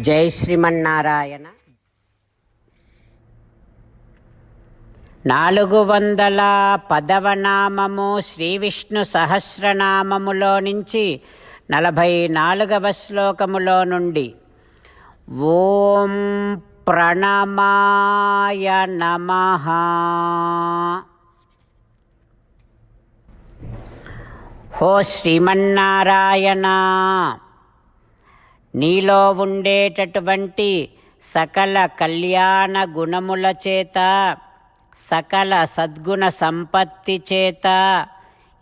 జై శ్రీమన్నారాయణ. నాలుగు వందల పదవ నామము శ్రీ విష్ణు సహస్రనామములో నుంచి నలభై నాలుగవ శ్లోకములో నుండి ఓం ప్రణమాయ నమ. హో శ్రీమన్నారాయణ. నీలో ఉండేటటువంటి సకల కళ్యాణ గుణముల చేత సకల సద్గుణ సంపత్తి చేత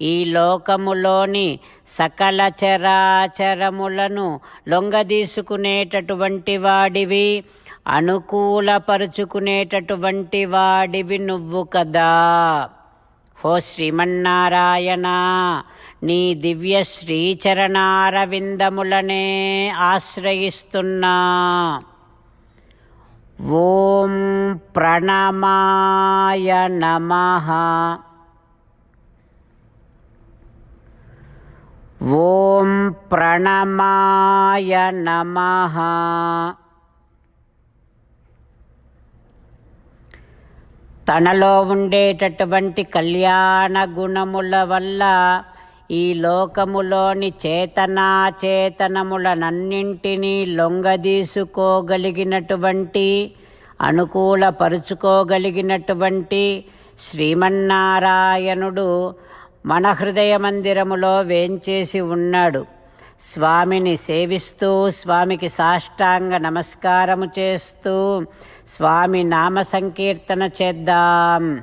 ఈ లోకములోని సకల చరాచరములను లొంగదీసుకునేటటువంటి వాడివి అనుకూలపరుచుకునేటటువంటి వాడివి నువ్వు కదా. హో శ్రీమన్నారాయణ! నీ దివ్య శ్రీచరణారవిందములనే ఆశ్రయిస్తున్నా. ఓం ప్రణమాయ నమ. ఓం ప్రణమాయ నమ. తనలో ఉండేటటువంటి కళ్యాణ గుణముల వల్ల ఈ లోకములోని చేతనాచేతనములనన్నింటినీ లొంగదీసుకోగలిగినటువంటి అనుకూలపరుచుకోగలిగినటువంటి శ్రీమన్నారాయణుడు మన హృదయ మందిరములో వేంచేసి ఉన్నాడు. స్వామిని సేవిస్తూ స్వామికి సాష్టాంగ నమస్కారము చేస్తూ స్వామి నామ సంకీర్తన చేద్దాం.